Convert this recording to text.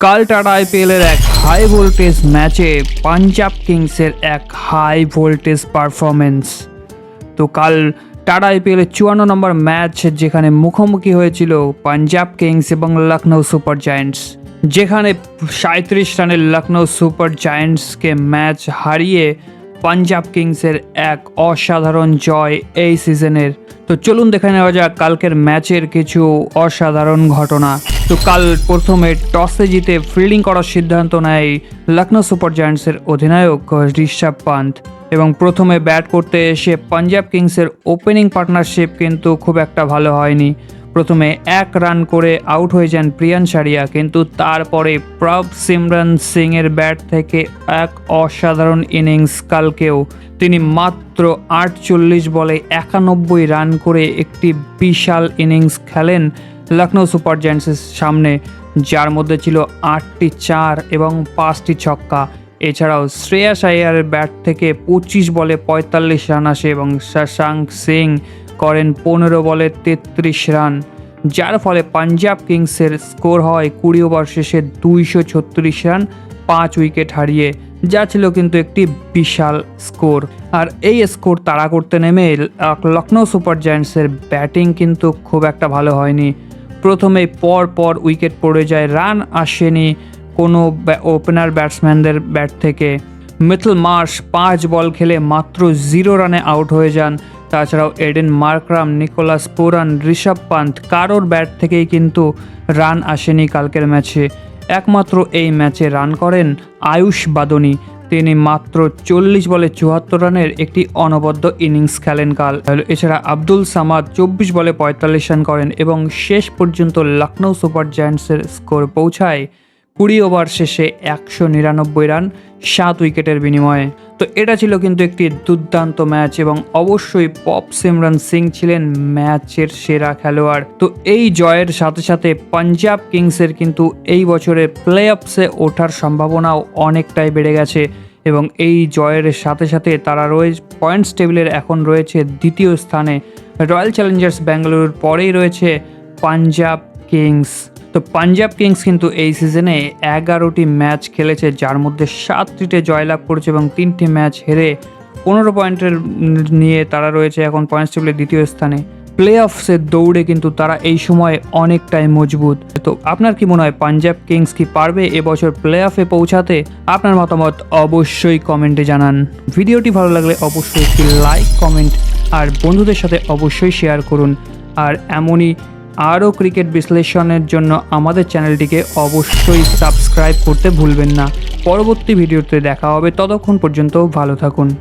কাল টাটা আইপিএলের এক হাই ভোল্টেজ ম্যাচে পাঞ্জাব কিংসের এক হাই ভোল্টেজ পারফরমেন্স তো কাল টাটা আইপিএলের চুয়ান্ন নম্বর ম্যাচ যেখানে মুখোমুখি হয়েছিল পাঞ্জাব কিংস এবং লখনৌ সুপার জায়ান্টস যেখানে সাঁত্রিশ রানের লখনৌ সুপার জায়ান্টসকে ম্যাচ হারিয়ে পাঞ্জাব কিংসের এক অসাধারণ জয় এই সিজনের তো চলুন দেখে নেওয়া যাক কালকের ম্যাচের কিছু অসাধারণ ঘটনা। তো কাল প্রথমে টসে জিতে ফিল্ডিং করার সিদ্ধান্ত নেয় লখনৌ সুপার জায়ান্টসের অধিনায়ক ঋষভ পান্ত এবং প্রথমে ব্যাট করতে এসে পাঞ্জাব কিংসের ওপেনিং পার্টনারশিপ কিন্তু খুব একটা ভালো হয়নি। প্রথমে এক রান করে আউট হয়ে যান প্রিয়ান সারিয়া, কিন্তু তারপরে প্রভ সিমরন সিং এর ব্যাট থেকে এক অসাধারণ ইনিংস কালকেও। তিনি মাত্র আটচল্লিশ বলে একানব্বই রান করে একটি বিশাল ইনিংস খেলেন। লখনৌ সুপার জায়ান্টসের সামনে, যার মধ্যে ছিল আটটি চার এবং পাঁচটি ছক্কা। এছাড়াও শ্রেয়াস আয়ারের ব্যাট থেকে পঁচিশ বলে পঁয়তাল্লিশ রান আসে এবং শশাঙ্ক সিং করেন পনেরো বলে তেত্রিশ রান। যার ফলে পাঞ্জাব কিংসের স্কোর হয় কুড়ি ওভার শেষে দুইশো ছত্রিশ রান, পাঁচ উইকেট হারিয়ে। যা ছিল কিন্তু একটি বিশাল স্কোর। আর এই স্কোর তাড়া করতে নেমে লখনৌ সুপার জায়ান্টসের ব্যাটিং কিন্তু খুব একটা ভালো হয়নি। প্রথমে পর পর উইকেট পড়ে যায়, রান আসেনি কোনো ওপেনার ব্যাটসম্যানদের ব্যাট থেকে। মিথল মার্শ পাঁচ বল খেলে মাত্র জিরো রানে আউট হয়ে যান। তাছাড়াও Aiden Markram, Nicholas Pooran, Rishabh Pant কারোর ব্যাট থেকেই কিন্তু রান আসেনি কালকের ম্যাচে। একমাত্র এই ম্যাচে রান করেন আয়ুষ বাদনী। তিনি মাত্র চল্লিশ বলে চুয়াত্তর রানের একটি অনবদ্য ইনিংস খেলেন কাল। এছাড়া আব্দুল সামাদ চব্বিশ বলে পঁয়তাল্লিশ রান করেন এবং শেষ পর্যন্ত লখনৌ সুপার জায়ান্টসের স্কোর পৌঁছায় কুড়ি ওভার শেষে একশো নিরানব্বই রান, সাত উইকেটের বিনিময়ে। তো এটা ছিল কিন্তু একটি দুর্দান্ত ম্যাচ এবং অবশ্যই পপ সিমরান সিং ছিলেন ম্যাচের সেরা খেলোয়াড়। তো এই জয়ের সাথে সাথে পাঞ্জাব কিংসের কিন্তু এই বছরে প্লে অফসে ওঠার সম্ভাবনাও অনেকটাই বেড়ে গেছে এবং এই জয়ের সাথে সাথে তারা রয়েছে পয়েন্টস টেবিলের এখন রয়েছে দ্বিতীয় স্থানে। রয়্যাল চ্যালেঞ্জার্স ব্যাঙ্গালুরুর পরেই রয়েছে পাঞ্জাব কিংস। তো পাঞ্জাব কিংস কিন্তু এই সিজনে এগারোটি ম্যাচ খেলেছে, যার মধ্যে সাতটিতে জয়লাভ করেছে এবং তিনটি ম্যাচ হেরে পনেরো পয়েন্টের নিয়ে তারা রয়েছে এখন পয়েন্টস টেবিলের দ্বিতীয় স্থানে। প্লে অফসের দৌড়ে কিন্তু তারা এই সময় অনেকটাই মজবুত। তো আপনার কি মনে হয়, পাঞ্জাব কিংস কি পারবে এবছর প্লে অফে পৌঁছাতে? আপনার মতামত অবশ্যই কমেন্টে জানান। ভিডিওটি ভালো লাগলে অবশ্যই একটি লাইক কমেন্ট আর বন্ধুদের সাথে অবশ্যই শেয়ার করুন। আর এমনই আরও ক্রিকেট বিশ্লেষণের জন্য আমাদের চ্যানেলটিকে অবশ্যই সাবস্ক্রাইব করতে ভুলবেন না। পরবর্তী ভিডিওতে দেখা হবে। ততক্ষণ পর্যন্ত ভালো থাকুন।